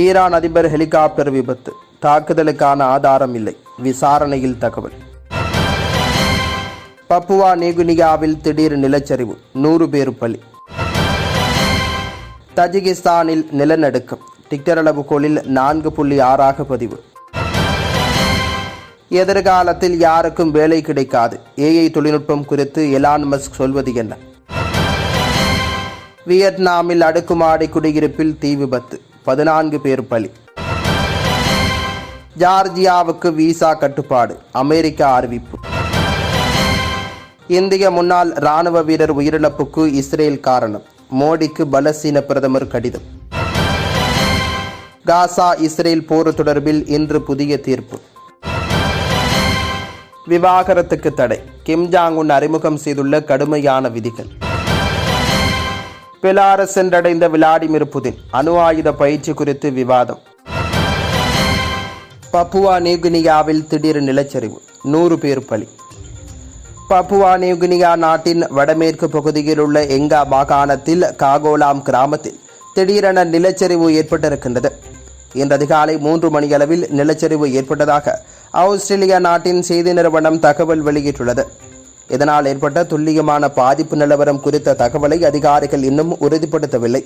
Iran அதிபர் helicopter விபத்து. தாக்குதலுக்கான ஆதாரம் இல்லை விசாரணையில் தகவல். பப்புவா நியூகினியாவில் திடீர் நிலச்சரிவு. நூறு பேர் பலி. தஜிகிஸ்தானில் நிலநடுக்கம். டிக்டர் அளவுகோலில் நான்கு புள்ளி ஆறாக பதிவு. எதிர்காலத்தில் யாருக்கும் வேலை கிடைக்காது. ஏஐ தொழில்நுட்பம் குறித்து எலான் மஸ்க் சொல்வது என்ன? வியட்நாமில் அடுக்குமாடி குடியிருப்பில் தீ விபத்து. பதினான்கு பேர் பலி. ஜார்ஜியாவுக்கு விசா கட்டுப்பாடு அமெரிக்கா அறிவிப்பு. இந்திய முன்னாள் ராணுவ வீரர் உயிரிழப்புக்கு இஸ்ரேல் காரணம் மோடிக்கு பலசீன பிரதமர் கடிதம். காசா இஸ்ரேல் போர் தொடர்பில் இன்று புதிய தீர்ப்பு. விவாகரத்துக்கு தடை கிம் ஜாங் உன் அறிமுகம் செய்துள்ள கடுமையான விதிகள். பெலாரஸ் சென்றடைந்த விளாடிமிர் புதின். அணு ஆயுத பயிற்சி குறித்து விவாதம். பப்புவா நியூகினியாவில் திடீர் நிலச்சரிவு. நூறு பேர் பலி. பப்புவா நியூகினியா நாட்டின் வடமேற்கு பகுதியில் உள்ள எங்கா மாகாணத்தில் காகோலாம் கிராமத்தில் திடீரென நிலச்சரிவு ஏற்பட்டிருக்கின்றது. இன்று அதிகாலை மூன்று மணியளவில் நிலச்சரிவு ஏற்பட்டதாக ஆஸ்திரேலியா நாட்டின் செய்தி நிறுவனம் தகவல் வெளியிட்டுள்ளது. இதனால் ஏற்பட்ட துல்லியமான பாதிப்பு நிலவரம் குறித்த தகவலை அதிகாரிகள் இன்னும் உறுதிப்படுத்தவில்லை.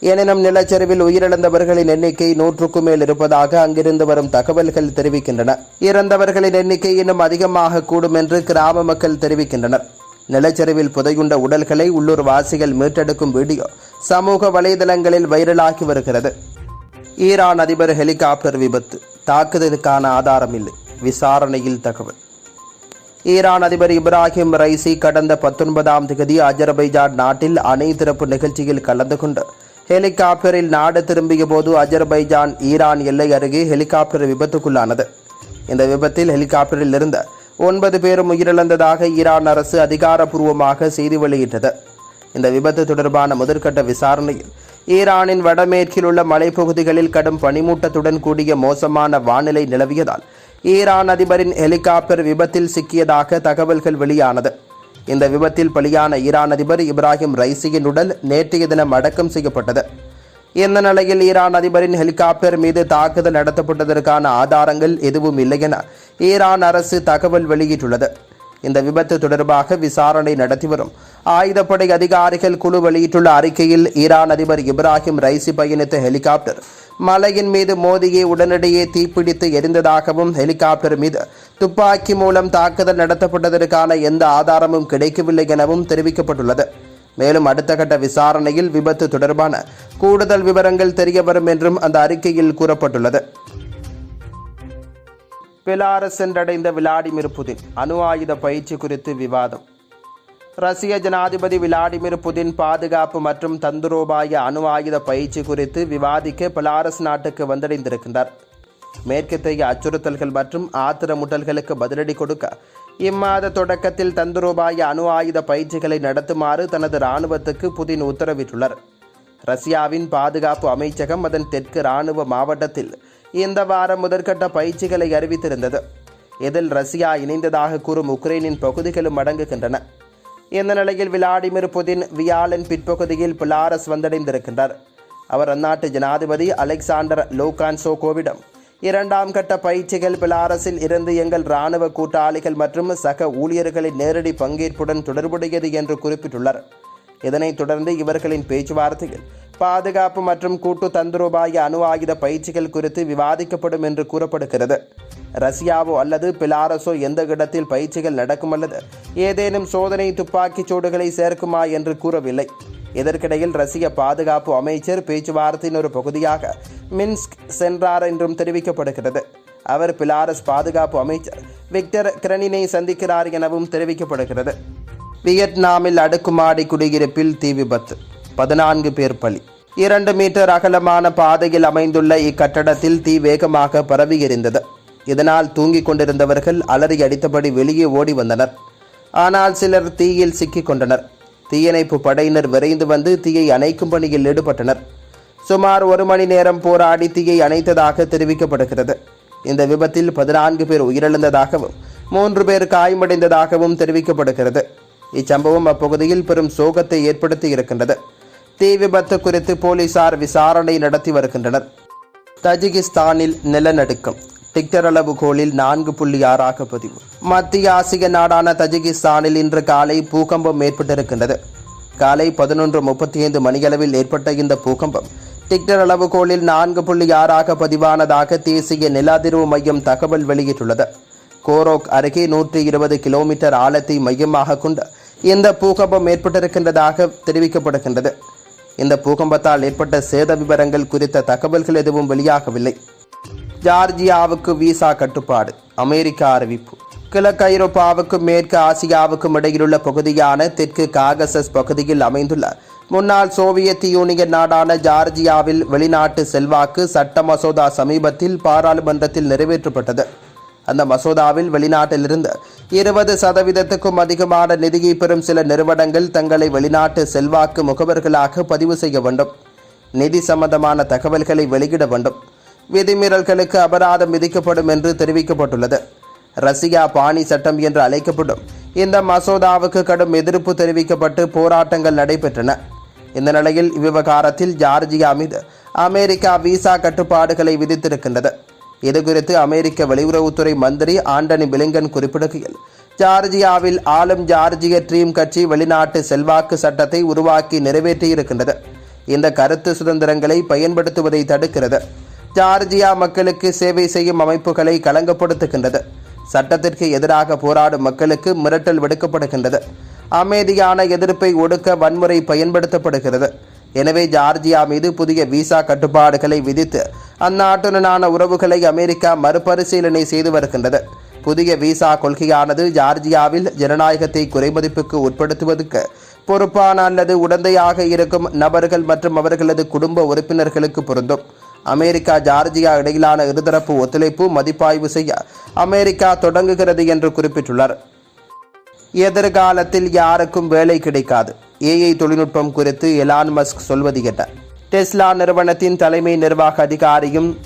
எனினும் நிலச்சரிவில் உயிரிழந்தவர்களின் எண்ணிக்கை நூற்றுக்கும் மேல் இருப்பதாக அங்கிருந்து வரும் தகவல்கள் தெரிவிக்கின்றன. இறந்தவர்களின் எண்ணிக்கை இன்னும் அதிகமாக கூடும் என்று கிராம மக்கள் தெரிவிக்கின்றனர். நிலச்சரிவில் புதையுண்ட உடல்களை உள்ளூர் வாசிகள் மீட்டெடுக்கும் வீடியோ சமூக வலைதளங்களில் வைரலாகி வருகிறது. ஈரான் அதிபர் ஹெலிகாப்டர் விபத்து தாக்குதலுக்கான ஆதாரம் இல்லை விசாரணையில் தகவல். ஈரான் அதிபர் இப்ராஹிம் ரைசி கடந்த பத்தொன்பதாம் தேதி அஜர்பைஜான் நாட்டில் அணை திறப்பு நிகழ்ச்சியில் கலந்து கொண்டு ஹெலிகாப்டரில் நாடு திரும்பிய போது அஜர்பைஜான் ஈரான் எல்லை அருகே ஹெலிகாப்டர் விபத்துக்குள்ளானது. இந்த விபத்தில் ஹெலிகாப்டரில் இருந்த ஒன்பது பேரும் உயிரிழந்ததாக ஈரான் அரசு அதிகாரப்பூர்வமாக செய்தி வெளியிட்டது. இந்த விபத்து தொடர்பான முதற்கட்ட விசாரணையில் ஈரானின் வடமேற்கில் உள்ள மலைப்பகுதிகளில் கடும் பனிமூட்டத்துடன் கூடிய மோசமான வானிலை நிலவியதால் ஈரான் அதிபரின் ஹெலிகாப்டர் விபத்தில் சிக்கியதாக தகவல்கள் வெளியானது. இந்த விபத்தில் பலியான ஈரான் அதிபர் இப்ராஹிம் ரைசியின் உடல் நேற்றைய தினம் அடக்கம் செய்யப்பட்டது. இந்த நிலையில் ஈரான் அதிபரின் ஹெலிகாப்டர் மீது தாக்குதல் நடத்தப்பட்டதற்கான ஆதாரங்கள் எதுவும் இல்லை என ஈரான் அரசு தகவல் வெளியிட்டுள்ளது. இந்த விபத்து தொடர்பாக விசாரணை நடத்தி வரும் ஆயுதப்படை அதிகாரிகள் குழு வெளியிட்டுள்ள அறிக்கையில் ஈரான் அதிபர் இப்ராஹிம் ரைசி பயணித்த ஹெலிகாப்டர் மலையின் மீது மோதியை உடனடியே தீப்பிடித்து எரிந்ததாகவும் ஹெலிகாப்டர் மீது துப்பாக்கி மூலம் தாக்குதல் நடத்தப்பட்டதற்கான எந்த ஆதாரமும் கிடைக்கவில்லை எனவும் தெரிவிக்கப்பட்டுள்ளது. மேலும் அடுத்த கட்ட விசாரணையில் விபத்து தொடர்பான கூடுதல் விவரங்கள் தெரியவரும் என்றும் அந்த அறிக்கையில் கூறப்பட்டுள்ளது. பெலாரஸ் சென்றடைந்த விளாடிமிர் புதின் அணு ஆயுத பயிற்சி குறித்து விவாதம். ரஷ்ய ஜனாதிபதி விளாடிமிர் புதின் பாதுகாப்பு மற்றும் தந்துரோபாய அணு ஆயுத பயிற்சி குறித்து விவாதிக்க பெலாரஸ் நாட்டுக்கு வந்தடைந்திருக்கின்றார். மேற்கத்தைய அச்சுறுத்தல்கள் மற்றும் ஆத்திரமுட்டல்களுக்கு பதிலடி கொடுக்க இம்மாத தொடக்கத்தில் தந்துரோபாய அணு ஆயுத பயிற்சிகளை நடத்துமாறு தனது இராணுவத்துக்கு புதின் உத்தரவிட்டுள்ளார். ரஷ்யாவின் பாதுகாப்பு அமைச்சகம் அதன் தெற்கு இராணுவ மாவட்டத்தில் இந்த வாரம் முதற்கட்ட பயிற்சிகளை அறிவித்திருந்தது. இதில் ரஷ்யா இணைந்ததாக கூறும் உக்ரைனின் பகுதிகளும் அடங்குகின்றன. இந்த நிலையில் விளாடிமிர் புதின் வியாழன் பிற்பகுதியில் பிலாரஸ் வந்தடைந்திருக்கின்றார்? அவர் அந்நாட்டு ஜனாதிபதி அலெக்சாண்டர் லோகான்சோகோவிடம் இரண்டாம் கட்ட பயிற்சிகள் பிலாரஸில் இருந்து எங்கள் இராணுவ கூட்டாளிகள் மற்றும் சக ஊழியர்களின் நேரடி பங்கேற்புடன் தொடர்புடையது என்று குறிப்பிட்டுள்ளார். இதனைத் தொடர்ந்து இவர்களின் பேச்சுவார்த்தையில் பாதுகாப்பு மற்றும் கூட்டு தந்திரோபாய அணு ஆயுத பயிற்சிகள் குறித்து விவாதிக்கப்படும் என்று கூறப்படுகிறது. ரஷ்யாவோ அல்லது பிலாரஸோ எந்த இடத்தில் பயிற்சிகள் நடக்கும் அல்லது ஏதேனும் சோதனை துப்பாக்கிச் சூடுகளை சேர்க்குமா என்று கூறவில்லை. இதற்கிடையில் ரஷ்ய பாதுகாப்பு அமைச்சர் பேச்சுவார்த்தையின் ஒரு பகுதியாக மின்ஸ்க் சென்றார் என்றும் தெரிவிக்கப்படுகிறது. அவர் பிலாரஸ் பாதுகாப்பு அமைச்சர் விக்டர் கிரனினை சந்திக்கிறார் எனவும் தெரிவிக்கப்படுகிறது. வியட்நாமில் அடுக்குமாடி குடியிருப்பில் தீ விபத்து. பதினான்கு பேர் பலி. இரண்டு மீட்டர் அகலமான பாதையில் அமைந்துள்ள இக்கட்டடத்தில் தீ வேகமாக பரவியிருந்தது. இதனால் தூங்கிக் கொண்டிருந்தவர்கள் அலறி அடித்தபடி வெளியே ஓடி வந்தனர். ஆனால் சிலர் தீயில் சிக்கிக் கொண்டனர். தீயணைப்பு படையினர் விரைந்து வந்து தீயை அணைக்கும் பணியில் ஈடுபட்டனர். சுமார் ஒரு மணி நேரம் போராடி தீயை அணைத்ததாக தெரிவிக்கப்படுகிறது. இந்த விபத்தில் பதினான்கு பேர் உயிரிழந்ததாகவும் மூன்று பேர் காயமடைந்ததாகவும் தெரிவிக்கப்படுகிறது. இச்சம்பவம் அப்பகுதியில் பெரும் சோகத்தை ஏற்படுத்தி இருக்கின்றது. தீ விபத்து குறித்து போலீசார் விசாரணை நடத்தி வருகின்றனர். தஜிகிஸ்தானில் நிலநடுக்கம். டிக்டர் அளவுகோலில் நான்கு புள்ளி ஆறாக பதிவு. மத்திய ஆசிய நாடான தஜிகிஸ்தானில் இன்று காலை பூகம்பம் ஏற்பட்டிருக்கின்றது. காலை பதினொன்று முப்பத்தி ஐந்து மணியளவில் ஏற்பட்ட இந்த பூகம்பம் டிக்டர் அளவுகோலில் நான்கு புள்ளி ஆறாக பதிவானதாக தேசிய நில அதிர்வு மையம் தகவல் வெளியிட்டுள்ளது. கோரோக் அருகே நூற்றி இருபது கிலோமீட்டர் ஆழத்தை மையமாக கொண்டு இந்த பூகம்பம் ஏற்பட்டிருக்கின்றதாக தெரிவிக்கப்படுகின்றது. இந்த பூகம்பத்தால் ஏற்பட்ட சேத விவரங்கள் குறித்த தகவல்கள் எதுவும் வெளியாகவில்லை. ஜார்ஜியாவுக்கு விசா கட்டுப்பாடு. அமெரிக்கா அறிவிப்பு. கிழக்கு ஐரோப்பாவுக்கும் மேற்கு ஆசியாவுக்கும் இடையிலுள்ள பகுதியான தெற்கு காகசஸ் பகுதியில் அமைந்துள்ள முன்னாள் சோவியத் யூனியன் நாடான ஜார்ஜியாவில் வெளிநாட்டு செல்வாக்கு சட்ட மசோதா சமீபத்தில் பாராளுமன்றத்தில் நிறைவேற்றப்பட்டது. அந்த மசோதாவில் வெளிநாட்டிலிருந்து இருபது சதவீதத்துக்கும் அதிகமான நிதியை பெறும் சில நிறுவனங்கள் தங்களை வெளிநாட்டு செல்வாக்கு முகவர்களாக பதிவு செய்ய வேண்டும். நிதி சம்பந்தமான தகவல்களை வெளியிட வேண்டும். விதிமீறல்களுக்கு அபராதம் விதிக்கப்படும் என்று தெரிவிக்கப்பட்டுள்ளது. ரஷ்யா பாணி சட்டம் என்று அழைக்கப்படும் இந்த மசோதாவுக்கு கடும் எதிர்ப்பு தெரிவிக்கப்பட்டு போராட்டங்கள் நடைபெற்றன. இந்த நிலையில் இவ்விவகாரத்தில் ஜார்ஜியா மீது அமெரிக்கா விசா கட்டுப்பாடுகளை விதித்திருக்கின்றது. இதுகுறித்து அமெரிக்க வெளியுறவுத்துறை மந்திரி ஆண்டனி பிலிங்கன் குறிப்பிடுகையில் ஜார்ஜியாவில் ஆளும் ஜார்ஜிய ட்ரீம் கட்சி வெளிநாட்டு செல்வாக்கு சட்டத்தை உருவாக்கி நிறைவேற்றியிருக்கின்றது. இந்த கருத்து சுதந்திரங்களை பயன்படுத்துவதை தடுக்கிறது. ஜார்ஜியா மக்களுக்கு சேவை செய்யும் அமைப்புகளை களங்கப்படுத்துகின்றது சட்டத்திற்கு எதிராக போராடும் மக்களுக்கு மிரட்டல் விடுக்கப்படுகின்றது. அமைதியான எதிர்ப்பை ஒடுக்க வன்முறை பயன்படுத்தப்படுகிறது. எனவே ஜார்ஜியா மீது புதிய விசா கட்டுப்பாடுகளை விதித்து அந்நாட்டுடனான உறவுகளை அமெரிக்கா மறுபரிசீலனை செய்து வருகின்றது. புதிய விசா கொள்கையானது ஜார்ஜியாவில் ஜனநாயகத்தை குறைமதிப்புக்கு உட்படுத்துவதற்கு பொறுப்பான அல்லது உடந்தையாக இருக்கும் நபர்கள் மற்றும் அவர்களது குடும்ப உறுப்பினர்களுக்கு பொருந்தும். அமெரிக்கா ஜார்ஜியா இடையிலான இருதரப்பு ஒத்துழைப்பு மதிப்பாய்வு செய்ய அமெரிக்கா தொடங்குகிறது என்று குறிப்பிட்டுள்ளார். எதிர்காலத்தில் யாருக்கும் வேலை கிடைக்காது. ஏஐ தொழில்நுட்பம் குறித்து எலான் மஸ்க் சொல்வது என்ன? டெஸ்லா நிறுவனத்தின் தலைமை நிர்வாக அதிகாரியும்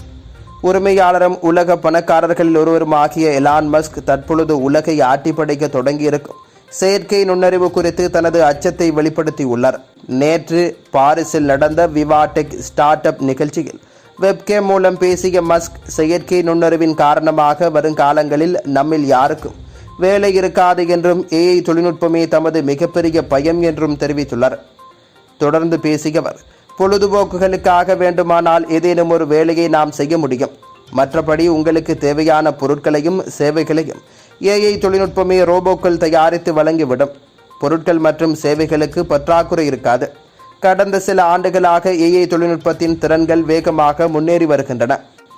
உரிமையாளரும் உலக பணக்காரர்களில் ஒருவரும் ஆகிய எலான் மஸ்க் தற்பொழுது உலகை ஆட்டிப்படைக்க தொடங்கியிருக்கும் செயற்கை நுண்ணறிவு குறித்து தனது அச்சத்தை வெளிப்படுத்தியுள்ளார். நேற்று பாரிஸில் நடந்த விவாடெக் ஸ்டார்ட் அப் நிகழ்ச்சியில் வெப்கேம் மூலம் பேசிய மஸ்க் செயற்கை நுண்ணறிவின் காரணமாக வருங்காலங்களில் நம்மில் யாருக்கும் வேலை இருக்காது என்றும் ஏஐ தொழில்நுட்பமே தமது மிகப்பெரிய பயம் என்றும் தெரிவித்துள்ளார். தொடர்ந்து பேசியவர் பொழுதுபோக்குகளுக்காக வேண்டுமானால் ஏதேனும் ஒரு வேலையை நாம் செய்ய முடியும். மற்றபடி உங்களுக்கு தேவையான பொருட்களையும் சேவைகளையும் ஏஐ தொழில்நுட்பமே ரோபோக்கள் தயாரித்து வழங்கிவிடும். பொருட்கள் மற்றும் சேவைகளுக்கு பற்றாக்குறை இருக்காது. கடந்த சில ஆண்டுகளாக ஏஐ தொழில்நுட்பத்தின் திறன்கள் வேகமாக முன்னேறி வருகின்றன.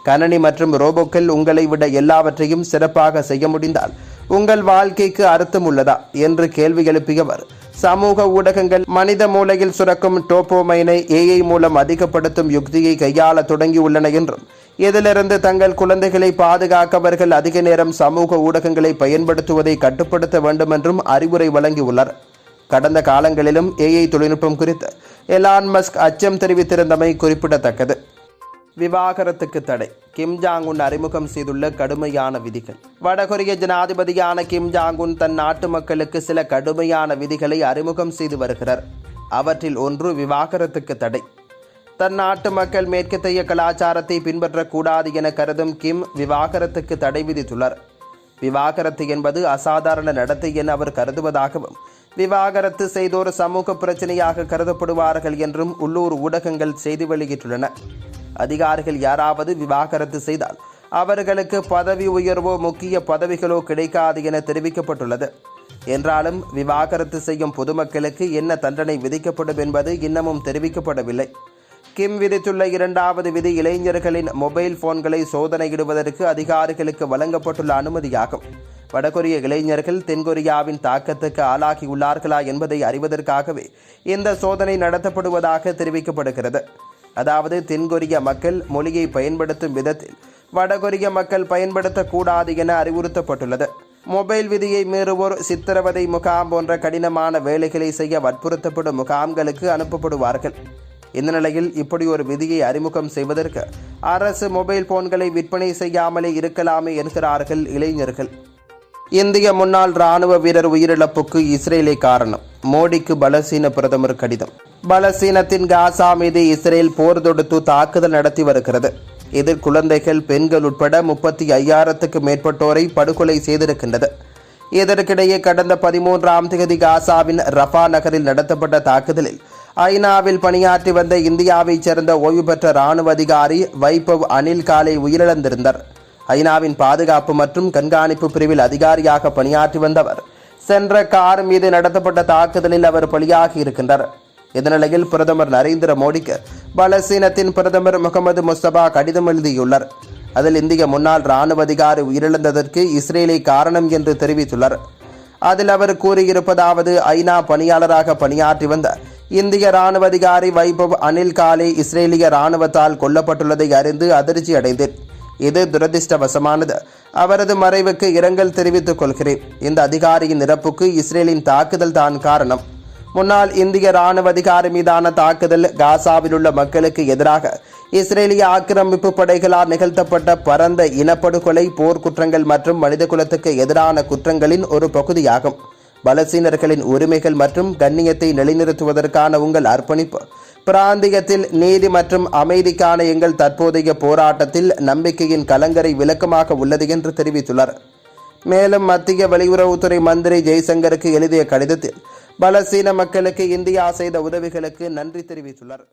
கணனி மற்றும் ரோபோக்கள் உங்களை விட எல்லாவற்றையும் சிறப்பாக செய்ய முடிந்தால் உங்கள் வாழ்க்கைக்கு அர்த்தம் உள்ளதா? என்று கேள்வி எழுப்பியவர். சமூக ஊடகங்கள் மனித மூளையில் சுரக்கும் டோப்போமைனை ஏஐ மூலம் அதிகப்படுத்தும் யுக்தியை கையாள தொடங்கியுள்ளன என்றும் இதிலிருந்து தங்கள் குழந்தைகளை பாதுகாக்க அவர்கள் அதிக நேரம் சமூக ஊடகங்களை பயன்படுத்துவதை கட்டுப்படுத்த வேண்டும் என்றும் அறிவுரை வழங்கியுள்ளார் கடந்த காலங்களிலும் ஏஐ தொழில்நுட்பம் குறித்து எலான் மஸ்க் அச்சம் தெரிவித்திருந்தமை குறிப்பிடத்தக்கது. விவாகரத்துக்கு தடை. கிம் ஜாங் உன் அறிமுகம் செய்துள்ள கடுமையான விதிகள். வடகொரிய ஜனாதிபதியான கிம் ஜாங் உன் தன் நாட்டு மக்களுக்கு சில கடுமையான விதிகளை அறிமுகம் செய்து வருகிறார். அவற்றில் ஒன்று விவாகரத்துக்கு தடை. தன் நாட்டு மக்கள் மேற்கத்தைய கலாச்சாரத்தை பின்பற்றக்கூடாது என கருதும் கிம் விவாகரத்துக்கு தடை விதித்துள்ளார். விவாகரத்து என்பது அசாதாரண நடத்தை என அவர் கருதுவதாகவும் விவாகரத்து செய்தோர் சமூக பிரச்சனையாக கருதப்படுவார்கள் என்றும் உள்ளூர் ஊடகங்கள் செய்தி வெளியிட்டுள்ளன. அதிகாரிகள் யாராவது விவாகரத்து செய்தால் அவர்களுக்கு பதவி உயர்வோ முக்கிய பதவிகளோ கிடைக்காது என தெரிவிக்கப்பட்டுள்ளது. என்றாலும் விவாகரத்து செய்யும் பொதுமக்களுக்கு என்ன தண்டனை விதிக்கப்படும் என்பது இன்னமும் தெரிவிக்கப்படவில்லை. கிம் விதித்துள்ள இரண்டாவது விதி இளைஞர்களின் மொபைல் போன்களை சோதனையிடுவதற்கு அதிகாரிகளுக்கு வழங்கப்பட்டுள்ள அனுமதியாகும். வடகொரிய இளைஞர்கள் தென்கொரியாவின் தாக்கத்துக்கு ஆளாகியுள்ளார்களா என்பதை அறிவதற்காகவே இந்த சோதனை நடத்தப்படுவதாக தெரிவிக்கப்படுகிறது. அதாவது தென்கொரிய மக்கள் மொழியை பயன்படுத்தும் விதத்தில் வடகொரிய மக்கள் பயன்படுத்தக்கூடாது என அறிவுறுத்தப்பட்டுள்ளது. மொபைல் விதியை மீறுவோர் சித்திரவதை முகாம் போன்ற கடினமான வேலைகளை செய்ய வற்புறுத்தப்படும் முகாம்களுக்கு அனுப்பப்படுவார்கள். இந்த நிலையில் இப்படி ஒரு விதியை அறிமுகம் செய்வதற்கு அரசு மொபைல் போன்களை விற்பனை செய்யாமலே இருக்கலாமே என்கிறார்கள் இளைஞர்கள். இந்திய முன்னாள் ராணுவ வீரர் உயிரிழப்புக்கு இஸ்ரேலே காரணம். மோடிக்கு பலசீன பிரதமர் கடிதம். பலசீனத்தின் காசா மீது இஸ்ரேல் போர் தொடுத்து தாக்குதல் நடத்தி வருகிறது. இதில் குழந்தைகள் பெண்கள் உட்பட முப்பத்தி ஐயாயிரத்துக்கு மேற்பட்டோரை படுகொலை செய்திருக்கின்றது. இதற்கிடையே கடந்த பதிமூன்றாம் தேதி காசாவின் ரஃபா நகரில் நடத்தப்பட்ட தாக்குதலில் ஐநாவில் பணியாற்றி வந்த இந்தியாவைச் சேர்ந்த ஓய்வு பெற்ற இராணுவ அதிகாரி வைபவ் அனில் காலே உயிரிழந்திருந்தார். ஐநாவின் பாதுகாப்பு மற்றும் கண்காணிப்பு பிரிவில் அதிகாரியாக பணியாற்றி வந்தவர். சென்ற கார் மீது நடத்தப்பட்ட தாக்குதலில் அவர் பலியாகி இருக்கின்றார். இதனிலையில் பிரதமர் நரேந்திர மோடிக்கு பலசீனத்தின் பிரதமர் முகமது முஸ்தபா கடிதம் எழுதியுள்ளார். அதில் இந்திய முன்னாள் இராணுவ அதிகாரி உயிரிழந்ததற்கு இஸ்ரேலே காரணம் என்று தெரிவித்துள்ளார். அதில் அவர் கூறியிருப்பதாவது ஐநா பணியாளராக பணியாற்றி வந்த இந்திய ராணுவ அதிகாரி வைபவ் அனில் காலே இஸ்ரேலிய இராணுவத்தால் கொல்லப்பட்டுள்ளதை அறிந்து அதிர்ச்சி அடைந்தேன் இது துரதிர்ஷ்டவசமானது. அவரது மறைவுக்கு இரங்கல் தெரிவித்துக் கொள்கிறேன். இந்த அதிகாரியின் இறப்புக்கு இஸ்ரேலின் தாக்குதல் தான் காரணம். முன்னாள் இந்திய ராணுவ அதிகாரி மீதான தாக்குதல் காசாவில் உள்ள மக்களுக்கு எதிராக இஸ்ரேலிய ஆக்கிரமிப்பு படைகளால் நிகழ்த்தப்பட்ட பரந்த இனப்படுகொலை போர்க்குற்றங்கள் மற்றும் மனிதகுலத்துக்கு எதிரான குற்றங்களின் ஒரு பகுதியாகும். பலசீனர்களின் உரிமைகள் மற்றும் கண்ணியத்தை நிலைநிறுத்துவதற்கான உங்கள் அர்ப்பணிப்பு. பிராந்தியத்தில் நீதி மற்றும் அமைதிக்கான எங்கள் தற்போதைய போராட்டத்தில் நம்பிக்கையின் கலங்கரை விளக்கமாக உள்ளது என்று தெரிவித்துள்ளார். மேலும் மத்திய வெளியுறவுத்துறை மந்திரி ஜெய்சங்கருக்கு எழுதிய கடிதத்தில் பலஸ்தீன மக்களுக்கு இந்தியா செய்த உதவிகளுக்கு நன்றி தெரிவித்துள்ளார்.